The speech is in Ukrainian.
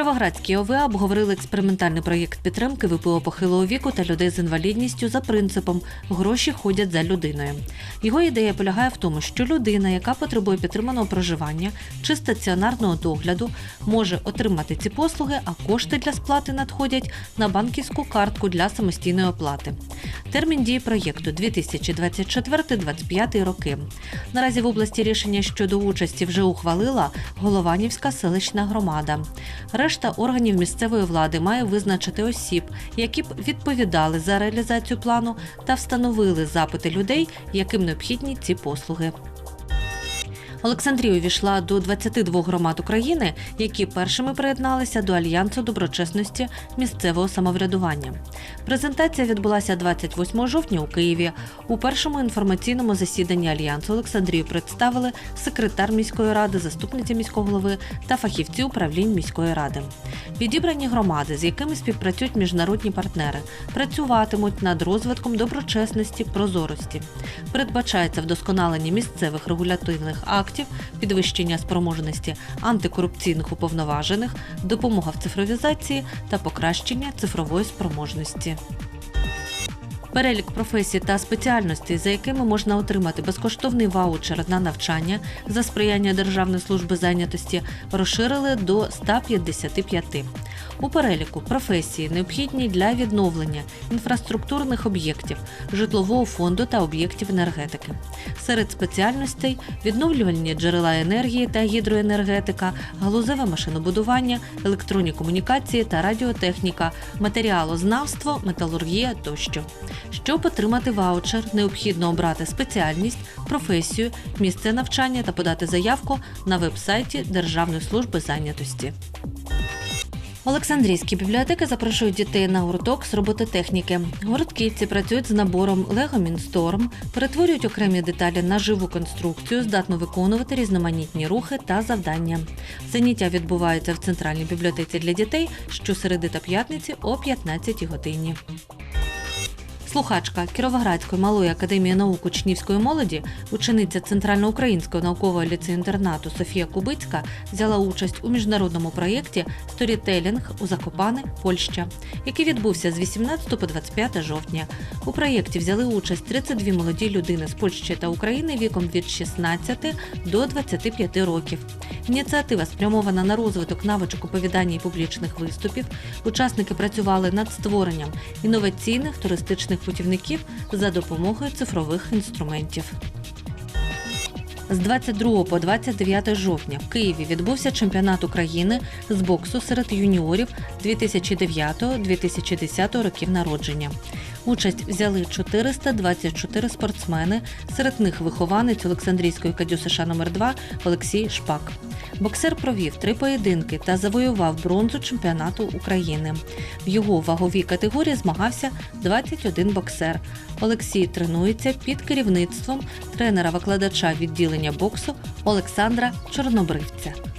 Кіровоградські ОВА обговорили експериментальний проєкт підтримки ВПО похилого віку та людей з інвалідністю за принципом гроші ходять за людиною. Його ідея полягає в тому, що людина, яка потребує підтриманого проживання чи стаціонарного догляду, може отримати ці послуги, а кошти для сплати надходять на банківську картку для самостійної оплати. Термін дії проєкту 2024-2025 роки. Наразі в області рішення щодо участі вже ухвалила Голованівська селищна громада. Решта органів місцевої влади має визначити осіб, які б відповідали за реалізацію плану та встановили запити людей, яким необхідні ці послуги. Олександрія увійшла до 22 громад України, які першими приєдналися до альянсу доброчесності місцевого самоврядування. Презентація відбулася 28 жовтня у Києві. У першому інформаційному засіданні альянсу Олександрію представили секретар міської ради, заступниця міського голови та фахівці управлінь міської ради. Відібрані громади, з якими співпрацюють міжнародні партнери, працюватимуть над розвитком доброчесності, прозорості. Передбачається вдосконалення місцевих регулятивних актів, підвищення спроможності антикорупційних уповноважених, допомога в цифровізації та покращення цифрової спроможності. Перелік професій та спеціальностей, за якими можна отримати безкоштовний ваучер на навчання за сприяння Державної служби зайнятості, розширили до 155. У переліку професії необхідні для відновлення інфраструктурних об'єктів, житлового фонду та об'єктів енергетики. Серед спеціальностей відновлювальні джерела енергії та гідроенергетика, галузеве машинобудування, електронні комунікації та радіотехніка, матеріалознавство, металургія тощо. Щоб отримати ваучер, необхідно обрати спеціальність, професію, місце навчання та подати заявку на веб-сайті Державної служби зайнятості. Олександрійські бібліотеки запрошують дітей на гурток з робототехніки. Гуртківці працюють з набором Lego Mindstorm, перетворюють окремі деталі на живу конструкцію, здатно виконувати різноманітні рухи та завдання. Заняття відбуваються в центральній бібліотеці для дітей щосереди та п'ятниці о 15 годині. Слухачка Кіровоградської малої академії наук учнівської молоді, учениця Центральноукраїнського наукового ліцею-інтернату Софія Кубицька взяла участь у міжнародному проєкті Сторітелінг у Закопане, Польща, який відбувся з 18 по 25 жовтня. У проєкті взяли участь 32 молоді людини з Польщі та України віком від 16 до 25 років. Ініціатива спрямована на розвиток навичок оповідання і публічних виступів. Учасники працювали над створенням інноваційних туристичних путівників за допомогою цифрових інструментів. З 22 по 29 жовтня в Києві відбувся чемпіонат України з боксу серед юніорів 2009-2010 років народження. Участь взяли 424 спортсмени, серед них вихованець Олександрійської кадю США номер 2 Олексій Шпак. Боксер провів три поєдинки та завоював бронзу чемпіонату України. В його ваговій категорії змагався 21 боксер. Олексій тренується під керівництвом тренера-викладача відділення боксу Олександра Чорнобривця.